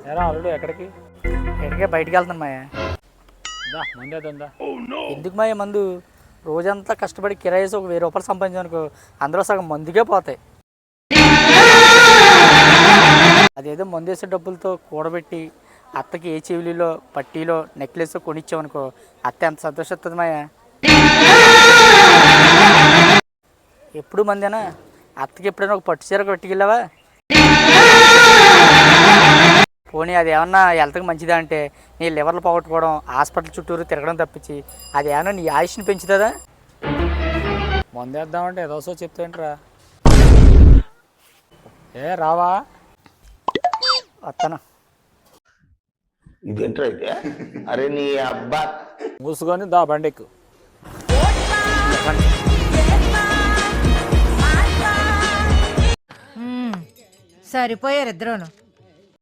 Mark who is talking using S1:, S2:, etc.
S1: ఎరా అల్లుడు ఎక్కడికి?
S2: ఎక్కడికే బయటికి వెళ్తాను మాయ.
S1: దా మందే దందా.
S2: ఎందుకు మాయ మందు? రోజంతా కష్టపడి కిరాయేసి ఒక వెయ్యి రూపాయలు సంపాదించానుకో అందులో సగం మందుకే పోతాయి. అదేదో మందు వేసే డబ్బులతో కూడబెట్టి అత్తకి ఏ చెవిలిలో పట్టీలో నెక్లెస్ కొనిచ్చామనుకో అత్త ఎంత సంతోషిస్తుంది మాయ. ఎప్పుడు మందేనా? అత్తకి ఎప్పుడైనా ఒక పట్టు చీర పట్టుకెళ్ళావా పోనీ అది ఏమన్నా హెల్త్కి మంచిదా అంటే నీ లివర్లు పోగొట్టుకోవడం హాస్పిటల్ చుట్టూరు తిరగడం తప్పించి అది ఏమన్నా నీ ఆయుష్ని పెంచుతుందా?
S1: మందేద్దామంటే ఏదో సో చెప్తాంట్రా. ఏ రావా?
S2: వస్తాను
S3: ఇదేంట్రా అయితే అరే నీ అబ్బా.
S1: మూసుకొని దా బండెక్కు
S4: సరిపోయారు ఇద్దరును.